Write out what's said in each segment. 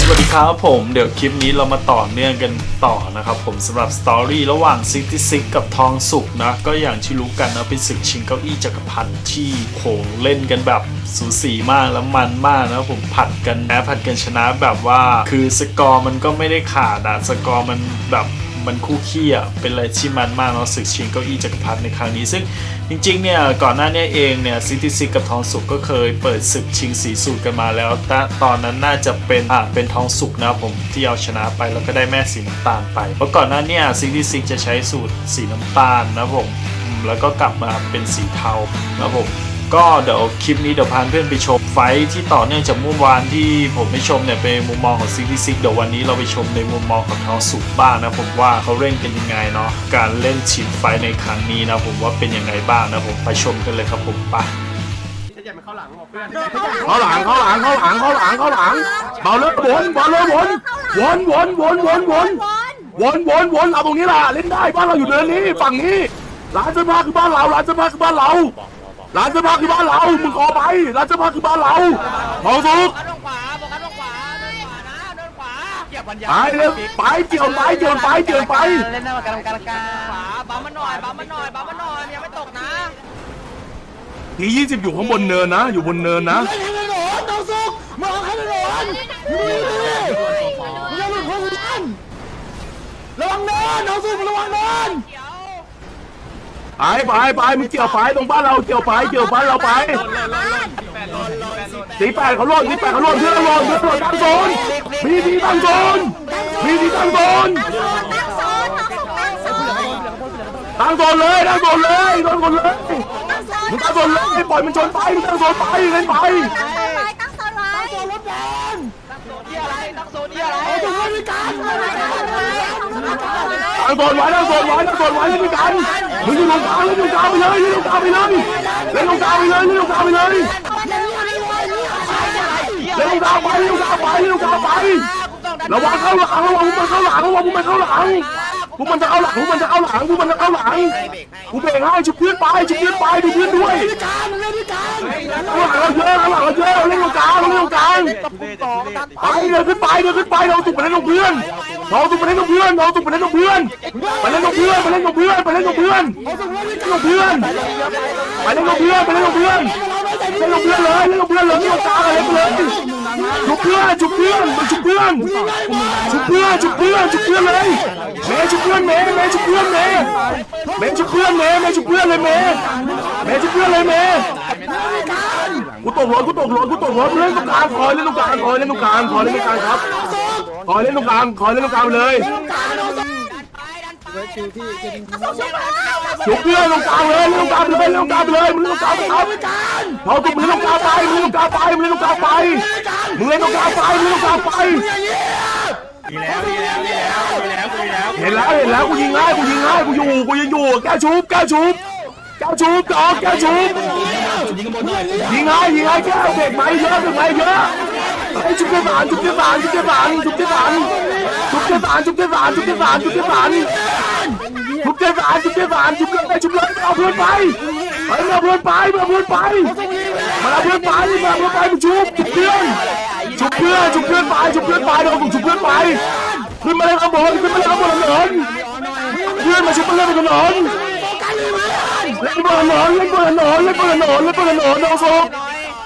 สวัสดีครับผม เดี๋ยวคลิปนี้เรามาต่อเนื่องกันต่อนะครับผมสำหรับสตอรี่ระหว่างซิตี้ซิกกับทองสุกนะ ก็อย่างที่รู้กันนะเป็นศึกชิงเก้าอี้จักรพรรดิที่โหเล่นกันแบบสูสีมากแล้วมันมากนะผมผัดกันแพ้ผัดกันชนะแบบว่า คือสกอร์มันก็ไม่ได้ขาดอะสกอร์มันแบบ มันคู่ขี้อะเป็นอะไรที่มันมากเนาะศึกชิงเก้าอี้จักรพรรดิในครั้งนี้ ซึ่งจริงๆเนี่ยก่อนหน้านี้เองเนี่ยซิตี้ซิกกับทองสุกก็เคยเปิดศึกชิงสีสูตรกันมาแล้วแต่ตอนนั้นน่าจะเป็นอ่าเป็นทองสุกนะผมที่เอาชนะไปแล้วก็ได้แม่สีน้ำตาลไปเพราะก่อนหน้าเนี้ซิตี้ซิกจะใช้สูตรสีน้ำตาลนะผมแล้วก็กลับมาเป็นสีเทานะผม ก็เดี๋ยวคลิปนี้เดี๋ยวพาเพื่อนไปชมไฟที่ต่อเนื่องจากเมื่อวานที่ผมไม่ชมเนี่ยเป็นมุมมองของซิตี้ซิกเดี๋ยววันนี้เราไปชมในมุมมองของทองสุกบ้างนะผมว่าเขาเล่นกันยังไงเนาะการเล่นชิงไฟในครั้งนี้นะผมว่าเป็นยังไงบ้างนะผมไปชมกันเลยครับผมไปเข้าหลังเข้าหลังเข้าหลังเข้าหลังเข้าหลังเข้าหลังเบาเลยวนเบาเลยวนวนวนวนวนวนวนวนวนเอาตรงนี้ล่ะเล่นได้บ้านเราอยู่เดินนี้ฝั่งนี้ร้านเสื้อผ้าคือบ้านเราร้านเสื้อผ้าคือบ้านเรา ร้านเสื้อผ้าคือบ้านเรา มึงขอไป ร้านเสื้อผ้าคือบ้านเราทองสุกโดนขวาโฟกัสโดนขวาโดนขวานะโดนขวาเกี่ยวปัญญาไปเร็วไปเกี่ยวไปเกี่ยวไปเกี่ยวไป เล่นหน้ากรรมการกลางขวาบัมมันหน่อยบัมมันหน่อยบัมมันหน่อยยังไม่ตกนะทียี่สิบอยู่ข้างบนเนินนะ อยู่บนเนินนะเขียว ไปไปไปมึงเกี่ยวไปตรงบ้านเราเกี่ยวไปเกี่ยวบ้านเราไปสีแปดเขาโลดสีแปดเขาโลดเพื่อนเราโลดเพื่อนเราตั้งโซนมีทีตั้งโซนมีทีตั้งโซนตั้งโซนเลยตั้งโซนเลยตั้งโซนเลยมึงตั้งโซนเลยปล่อยมันชนไปมึงตั้งโซนไปเล่นไปที่อะไรตั้งโซนที่อะไรตั้งโซนไว้ตั้งโซน ไว้ตั้งโซนไว้เล่นด้วยกันมึงอยู่ตรงกลางเล่นตรงกลางไปเลยเล่นตรงกลางไปเลยเล่นตรงกลางไปเลยเล่นตรงกลางไปเลยเร็วกาวไปเร็วกาวไปเร็วกาวไประวังเข้าหลังระวังพวกมันเข้าหลังระวังพวกมันเข้าหลังพวกมันจะเข้าหลังพวกมันจะเข้าหลังพวกมันจะเข้าหลังกูเบรกให้ชุบเพื่อนไปชุบเพื่อนไปดูเพื่อนด้วยข้างหลังเราเยอะข้างหลังเราเยอะเราเล่นตรงกลางเราเล่นตรงกลาง ไปเดินขึ้นไปเดินขึ้นไปเราตุกไปเล่นตรงเพื่อนเราตุกไปเล่นตรงเพื่อนเราตุกไปเล่นตรงเพื่อนไปเล่นตรงเพื่อนไปเล่นตรงเพื่อนไปเล่นตรงเพื่อนตรงเพื่อนไปเล่นตรงเพื่อนไปเล่นตรงเพื่อนเล่นตรงเพื่อนเลยเล่นตรงเพื่อนเลยเล่นตรงกลางเลยไปเลยชุบเพื่อนชุบเพื่อนมาชุบเพื่อนชุบเพื่อนชุบเพื่อนชุบเพื่อนเลยเมย์ชุบเพื่อนเมย์เมย์ชุบเพื่อนเมย์เมย์ชุบเพื่อนเมย์เมย์ชุบเพื่อนเลยเมย์เมย์ชุบเพื่อนเลยเมย์ กูตกรถกูตกรถกูตกรถเล่นตรงกลางคอยเล่นตรงกลางคอยเล่นตรงกลางคอยเล่นตรงกลางครับคอยเล่นตรงกลางคอยเล่นตรงกลางเลยชุบเพื่อนตรงกลางเลยเล่นตรงกลางเลยเล่นตรงกลางเลยมึงเล่นตรงกลางไปครับเขาตุกมึงเล่นตรงกลางไปมึงเล่นตรงกลางไปมึงเล่นตรงกลางไปมึงเล่นตรงกลางไปมึงเล่นตรงกลางไปเห็นแล้วเห็นแล้วกูยิงง่ายกูยิงง่ายกูอยู่กูยังอยู่แก้ชุบแก้ชุบแก้ชุบจอกแก้ชุบ ยิงง่ายยิงง่ายแก้เด็กไหมเยอะเด็กไหมเยอะไอ้ชุบเจ้าสารชุบเจ้าสารชุบเจ้าสารชุบเจ้าสารชุบเจ้าสารชุบเจ้าสารชุบเจ้าสารชุบเจ้าสารชุบเจ้าสารชุบเจ้าสารชุบเลยชุบเลยเอาเพื่อนไปไปเอาเพื่อนไปเอาเพื่อนไปมาเอาเพื่อนไปมาเอาเพื่อนไปมึงชุบชุบเพื่อนชุบเพื่อนชุบเพื่อนไปชุบเพื่อนไปเดี๋ยวผมชุบเพื่อนไปขึ้นมาเล่นข้างบนขึ้นมาเล่นข้างบนถนนเพื่อนมาชุบมาเล่นบนถนน เล่นบนถนนเล่นบนถนนเล่นบนถนนเล่นบนถนนน้องสุก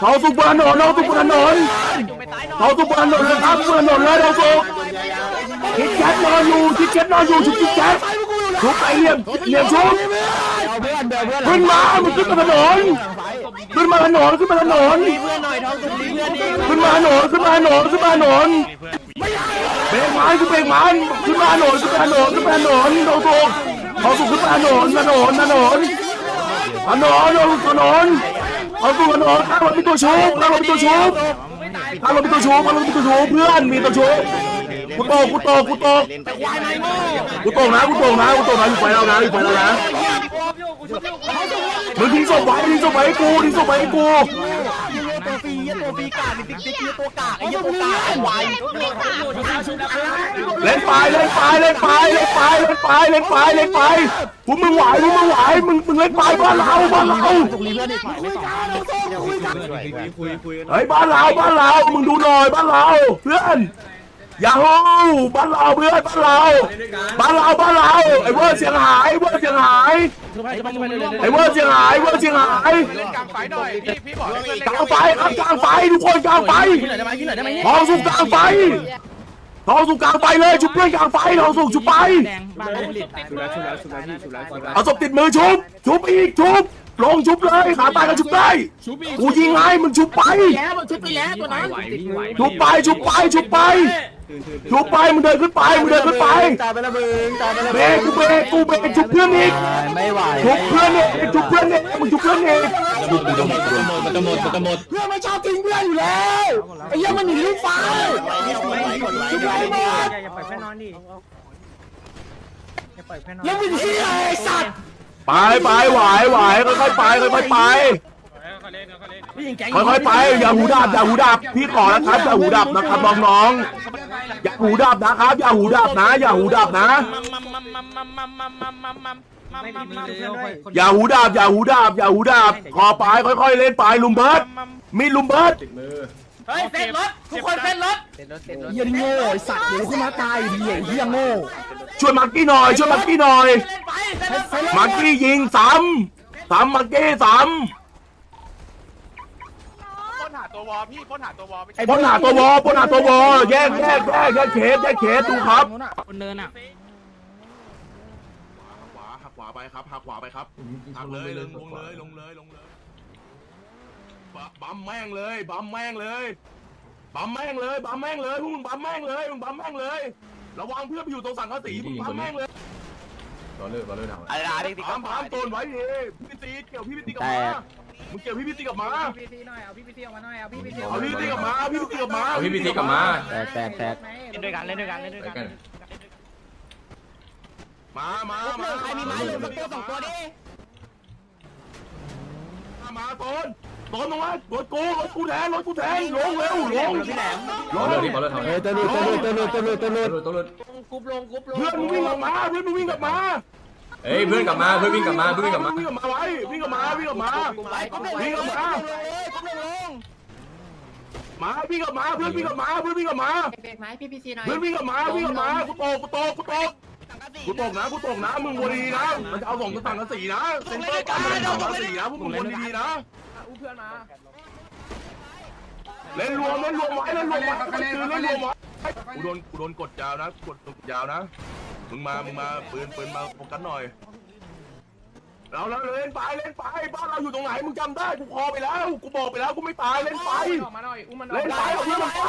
เขาสุกบนถนนน้องสุกบนถนอนเขาสุกบนถนนเลยครับบนถนนเลยน้องสุกคิดแคทนอนอยู่คิดแคทนอนอยู่ชุบคิดแคทชุบไอเหลี่ยมเหลี่ยมชุบขึ้นมามันขึ้นมาถนนขึ้นมาถนนขึ้นมาถนนขึ้นมาถนนขึ้นมาถนนขึ้นมาถนนเบรกมันคือเบรกมันขึ้นมาถนนขึ้นมาถนนขึ้นมาถนนเราถูกเขาถูกขึ้นมาถนนถนนถนน ถนนเราถนนเขาถูกถนนข้างเรามีตัวชุบข้างเรามีตัวชุบข้างเรามีตัวชุบข้างเรามีตัวชุบเพื่อนมีตัวชุบกูโตกกูโตกกูโตกกูโตกนะกูโตกนะกูโตกนะอยู่ไฟเรานะอยู่ไฟเรานะมึงทิ้งศพไว้ทิ้งศพไว้ให้กูทิ้งศพไว้ให้กูฟรียี่ตัวฟรีกากติ๊กติ๊กยี่ตัวกากไอ้ยี่ตัวกากไอ้วายเล่นไปเล่นไปเล่นไปเล่นไปเล่นไปเล่นไปเล่นไปพวกมึงไหวพวกมึงไหวมึงมึงเล่นไปบ้านเราบ้านเราตรงนี้เพื่อนอีกเฮ้ยบ้านเราบ้านเรามึงดูหน่อยบ้านเราเพื่อนอ ย่าโหบ้านเราเพื่อนบ้านเราบ้านเราบ้านเราไอ้เวอร์เสียงหายไอ้เวอร์เสียงหายไอ้เวอร์เสียงหายเวอร์เสียงหายเล่นกลางไฟหน่อยพี่พี่บอกให้เพื่อนเล่นกลางไฟครับกลางไฟทุกคนกลางไฟขึ้นหน่อยได้ไหมขึ้นหน่อยได้ไหมทองสุกกลางไฟทองสุกกลางไฟเลยชุบเพื่อนกลางไฟทองสุกชุบไปเอาศพติดมือชุบชุบอีกชุบลงชุบเลยขาตายก็ชุบได้กูยิงไงมึงชุบไปแล้วมันชุบไปแล้วตัวนั้นชุบไปชุบไป ชุบไปชุบไปมึงเดินขึ้นไปมึงเดินขึ้นไปตายไปละมึงตายไปละเบรกกูเบรกกูเบรกชุบเพื่อนอีกไม่ไหวชุบเพื่อนอีกชุบเพื่อนอีกมึงชุบเพื่อนอีกมันจะหมดมันจะหมดมันจะหมดเพื่อนไม่ชอบทิ้งเพื่อนอยู่แล้วไอ้ยี่มันหนีลูกไฟชุบไปหมดอย่าปล่อยเพื่อนนอนดิอย่าปล่อยเพื่อนนอนแล้วมึงที่ไอ้สัตว์ไปไปไหวไหวค่อยๆไปค่อยๆไปค่อยๆไปอย่าหูดับอย่าหูดับพี่ขอนะครับอย่าหูดับนะครับน้องๆ อย่าหูดับนะครับอย่าหูดับนะ อย่าหูดับนะ ไม่มีเพื่อนด้วยอย่าหูดับอย่าหูดับอย่าหูดับขอไปค่อยๆเล่นไปลุมเบิร์ดมีลุมเบิร์ดเฮ้ยเซ็นรถทุกคนเซ็นรถเซ็นรถเซ็นรถเยี่ยโง่ไอ้สัตว์เดี๋ยวขึ้นมาตายเหี้ยเหี้ยโง่ช่วยมักกี้หน่อยช่วยมักกี้หน่อยเล่นไปเซ็นรถไปมักกี้ยิงซ้ำซ้ำมักกี้ซ้พ่นหา ตัววอพี่พ่นหาตัววอำปนหาตัววอปนหาตัววอแยกแยกแยกแยกเคสแยกเคสดูครับคนเนินอะขวาหักขวาไปครับหักขวาไปครับหักเลยลงลงเลยลงเลยลงเลยบัมแม่งเลยบัมแม่งเลยบัมแม่งเลยบัมแม่งเลยพวกมึงบัมแม่งเลยมึงบัมแม่งเลย ระวังเพื่อนไปอยู่ตรงสังกะสีมึงบัมแม่งเลยอะไรนะดิบัมบัมโดนไว้ดิพี่ตีเกี่ยวพี่พี่ตีกับมา มึงเกี่ยวพี่พี่ตีกับมาพี่พี่หน่อยเอาพี่พี่เที่ยวมาหน่อยเอาพี่พี่เที่ยวเอาพี่พี่ตีกับมาพี่พี่ตีกับมาเอาพี่พีทีกลับมาแตกแตกแตกเล่นด้วยกันเล่นด้วยกันเล่นด้วยกันมามามาใครมีไม้เลยมาตัวสองตัวดิมามาโดนโดนตรงนั้นรถกูรถกูแทงรถกูแทงลงเร็วลงพี่แหลมลบองลเลยดิบอลเลยทำเฮ้ยตะลุดตะลุดตะลุดตะลุดตะลุดตัวหลุดตัวหลุดกรุ๊ปลงกรุ๊ปลงเพื่อนมึงวิ่งกลับมาเพื่อนมึงวิ่งกลับมา เอ้ยเพื่อนกลับมาเพื่อนวิ่งกลับมาเพื่อนวิ่งกลับมาวิ่งกลับมาไว้วิ่งกลับมาวิ่งกลับมาไปกรุ๊ปลงวิ่งกลับมามาวิ่งกลับมาเพื่อนวิ่งกลับมาเพื่อนวิ่งกลับมาเบรกไหมพี่พีซีหน่อยเพื่อนวิ่งกลับมาวิ่งกลับมากูตกกูตกกูตกกูตกนะกูตกนะมึงวนดีนะมันจะเอาส่งกระสังกระสีนะเซ็นเตอร์กันมันจะเอากระสีนะพวกมึงวนดีๆนะอู้เพื่อนมาเล่นรวมเล่นรวมไว้เล่นรวมไว้คือเล่นรวมไว้กูโดนกูโดนกดยาวนะกดกดยาวนะ มึงมา มึงมา ปืน ปืนมาโฟกัสหน่อย เราเราเล่นไปเล่นไปบ้านเราอยู่ตรงไหนมึงจำได้กูพอไปแล้วกูบอกไปแล้วกูไม่ตายเล่นไปออกมาหน่อยอุ้มมันเล่นไปเอาเพื่อนมันไป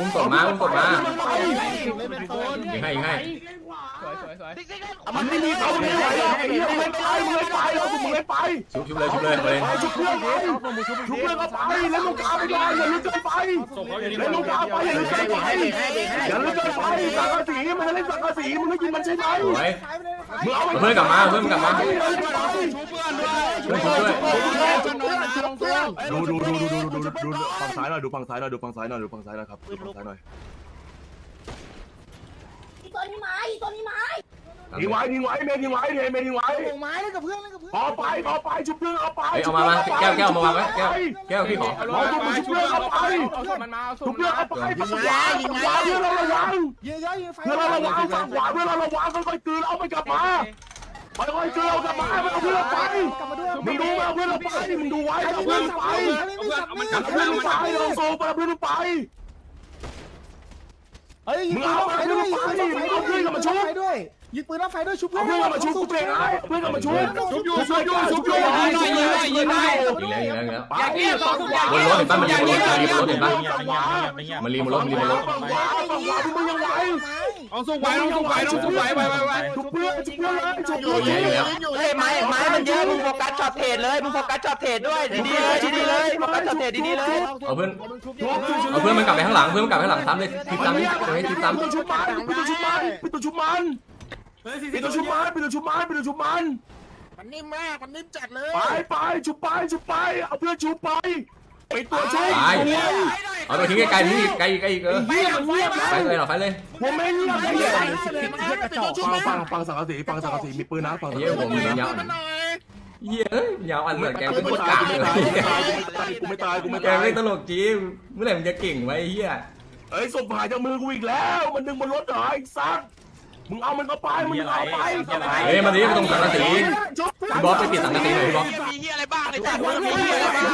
อุ้มกดมาอุ้มกดมาเอเพื่อนนไปยิงให้ยิงให้สวยสวยสวยมันไม่มีเขามึงไม่ไหวหรอกไอ้เหี้ยมึงเล่นไปมึงเล่นไปเรามึงเล่นไปชุบชุบเลยชุบเลยเลยไปชุบเพื่อนไปชุบเพื่อนก็ไปเล่นลูกกาไปก่อนอย่าลึกเกินไปเล่นลูกกาไปอย่าลึกเกินไปอย่าลึกเกินไปสังกะสีมันจะเล่นสังกะสีมึงไม่ยิงมันใช่ไหมสวยมึง เพื่อนกลับมาเพื่อนกลับมาดูดูดูดูดูดูดูฝั่งซ้ายหน่อยดูฝั่งซ้ายหน่อยดูฝั่งซ้ายหน่อยดูฝั่งซ้ายหน่อยครับดูฝั่งซ้ายหน่อยอตัวนี้ไมาอตัวนี้ไมา ทิ้งไว้ทิ้งไว้เมย์ทิ้งไว้เมย์เมย์ทิ้งไว้ไม้เลยกับเพื่อนเลยกับเพื่อนพอไปพอไปชุบเพื่อนเอาไปเฮ้ยเอามามาแก้วแก้วมาวางไว้แก้วแก้วพี่ขอรอชุบชุบเพื่อนเอาไปเอาศพมันมาเอาศชุพบเพื่อนเอาไปฝั่งขวาฝั่งขวาเพื่อนเราระวังเยอะๆยิงไฟเพื่อนเราระวังฝั่งขวาเพื่อนเราระวังค่อยๆกลืนเอาไปกลับมาค่อยๆกลืนเอากลับมาเอาเพื่อนเราไปกลับมาด้วยมึงดูเอาเพื่อนเราไปมึงดูไว้เอาเพื่อนเราไปเอาเพื่อนเราไปลองโซ่ไปเอาเพื่อนเราไปเฮ้ยยิงปืนไฟด้วยยิงปืนไฟด้วย ยิงปืนไฟด้วยชุบเพื่เอาอนเพื่อนเรามาชุบกูเปย์ให้เพื่อนเรามาชุบชุบอยู่ชุบอยู่ชุบอยู่ยิงแล้วยิงแล้วยิงแล้วไปเนี่ยต่อสู้บนรถเห็นป่ะมันรีบนรถมันรีบนรถเห็นป่ะฝั่งขวามันรีบนรถมันรีบนรถฝั่งขวาฝั่งขวามึงยังไหวเอาสู้ไหวเอาสู้ไหวเอาสู้ไหวไปไปไปชุบเพื่อนชุบเพื่อนเลยชุบอยู่ยิงอยู่แล้วเฮ้ยไม้ไม้มันเยอะมึงโฟกัสช็อตเทรดเลยมึงโฟกัสช็อตเทรดด้วยดีๆเลยดีๆเลยโฟกัสช็อตเทรดดีๆเลยเอาเพื่อนเอาเพื่อนมันกลับไปข้างหลังเพื่อนมันกลับไปข้างหลังซ้ำเลยทิปซ้ำนี่เฮ้ยทิปซ้ำปิดตัวชุบมันปิดตัวชุบมันปิดตัวชุบมัน ปิดตัวชุบมันปิดตัวชุบมันปิดตัวชุบมัน มันนิ่มมากมันนิ่มจัดเลยไปไปชุบไปชุบไปเอาเพื่อนชุบไปไปตัวช่วยตายเอาตัวทิ้งไกลๆทิ้งไกลๆไกลๆเออเฮียมันเงียบนะไฟเลยหรอไฟเลย ผมไม่เงียบเลยฟังฟังฟังสังกะสีฟังสังกะสีมีปืนนะฟังสังเหี้ยกะผมสียาวเหี้ยเอ้ยยาวอันเหมือนแกเป็นคนกากเลยกูไม่ตายกูไม่แกตายไม่ตลกจริงเมื่อไหร่มึงจะเก่งไว้เหี้ยเอ้ยศพหายจากมือกูอีกแล้ว มันดึงบนรถเหรอไอ้ซัก มึงเอามันเข้าไปมึงเอาไปเฮ้ยมาดิมาตรงสังกะสีพี่บ๊อบไปปิดสังกะสีหน่อยพี่บ๊อบมีเฮียอะไรบ้างไอ้จัดมึงมีมีเฮียอะไรบ้าง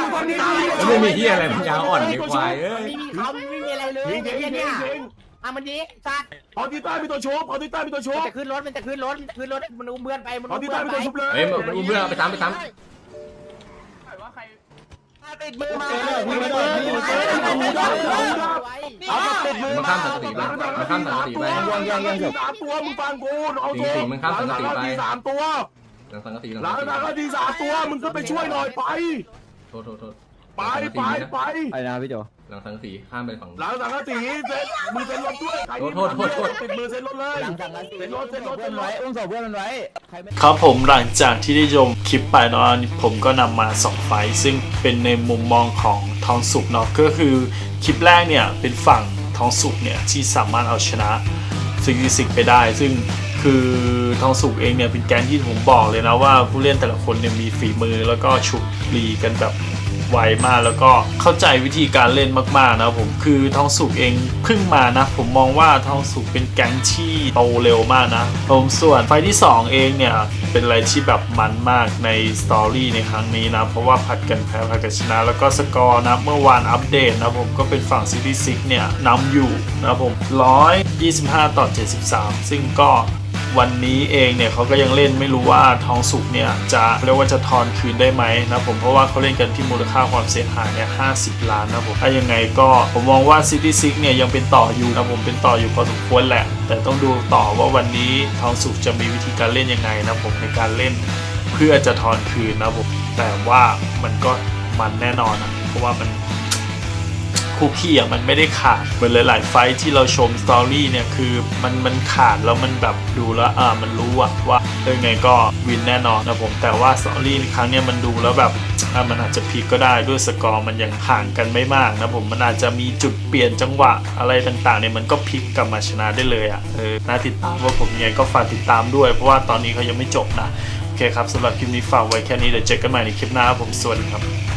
แล้วไม่มีเหี้ยอะไรมันยาวอ่อนในควายเอ้ยไม่มีเขาไม่มีอะไรเลยจริงจริงจริงเนี่ยจริงอะมันดีสัตว์พอที่ใต้มีตัวชุบพอที่ใต้มีตัวชุมันบจะขึ้นรถมันจะขึ้นรถมันจะขึ้นรถมันอุ้มเพื่อนไปมันพออุ้มที่เพื่ใต้อนมีไปตัวชุบเลยเฮ้ยมันอุ้มเพื่อนเอาไปซ้ำไปซ้ ติดมือมาเอามาติดมือำมันข้ามสังกะสีไปมันข้ามสังกะสีไปยังยังยังสามตัวมึงฟังกูเอาจริงๆมึงข้ามสังกะสีสามตัวหลังสังกะสีหลังจากก็ดีสามตัวมึงก็ไปช่วยหน่อยไป โทษโทษโทษไปไปไป ไอ้นะพี่โจ หลังสังกะสีข้ามไปฝั่ง หลังจากนั้นทีเซ็ตมือเซ็นรถด้วยใครที่โทษโทษโทษ ติดมือเซ็นรถเลยหลังจากนั้นเซ็นรถเซ็นรถเพื่เซ็อนนรไว้ถอุ้มศพเพื่อนมันไว้ใครไม่ครับผมหลังจากที่ได้ชมคลิปไปเนาะผมก็นำมาสองไฟล์ซึ่งเป็นในมุมมองของทองสุกเนาะก็คือคลิปแรกเนี่ยเป็นฝั่งทองสุกเนี่ยที่สามารถเอาชนะซิกิสิกไปได้ ซึ่งคือทองสุกเองเนี่ยเป็นแก๊งที่ผมบอกเลยนะว่าผู้เล่นแต่ละคนเนี่ยมีฝีมือแล้วก็ฉุกลีกันแบบ ไวมากแล้วก็เข้าใจวิธีการเล่นมากๆนะผมคือทองสุกเองเพิ่งมานะ ผมมองว่าทองสุกเป็นแก๊งที่โตเร็วมากนะผมส่วนไฟที่ 2 เองเนี่ยเป็นอะไรที่แบบมันมากในสตอรี่ในครั้งนี้นะ เพราะว่าผัดกันแพ้ผัดกันชนะ แล้วก็สกอร์นะเมื่อวานอัปเดตนะผมก็เป็นฝั่งซิตี้ซิกเนี่ยนำอยู่นะผม125 ต่อ 73 ซึ่งก็ วันนี้เองเนี่ยเขาก็ยังเล่นไม่รู้ว่าทองสุกเนี่ยจะเรียกว่าจะทอนคืนได้ไหมนะผมเพราะว่าเขาเล่นกันที่มูลค่าความเสียหายเนี่ย50ล้านนะผมถ้ายังไงก็ผมมองว่า City Six เนี่ยยังเป็นต่ออยู่นะผมเป็นต่ออยู่พอสมควรแหละ แต่ต้องดูต่อว่าวันนี้ทองสุกจะมีวิธีการเล่นยังไงนะผมในการเล่นเพื่อจะทอนคืนนะผมแต่ว่ามันก็มันแน่นอนนะเพราะว่ามัน คู่ขี้อะมันไม่ได้ขาดเหมือนหลาย ๆ ไฟที่เราชมสตอรี่เนี่ยคือมันมันขาดแล้วมันแบบดูแล้วอ่ามันรู้อะว่าเออไงก็วินแน่นอนนะผมแต่ว่าสตอรี่ครั้งเนี้ยมันดูแล้วแบบอะมันอาจจะพลิกก็ได้ด้วยสกอร์มันยังห่างกันไม่มากนะผมมันอาจจะมีจุดเปลี่ยนจังหวะอะไรต่างๆเนี่ยมันก็พลิกกลับมาชนะได้เลยอะเออน่าติดตามว่าผมยังไงก็ฝากติดตามด้วย เพราะว่าตอนนี้เขายังไม่จบนะ โอเคครับสำหรับคลิปนี้ฝากไว้แค่นี้เดี๋ยวเจอกันใหม่ในคลิปหน้าผมสวัสดีครับ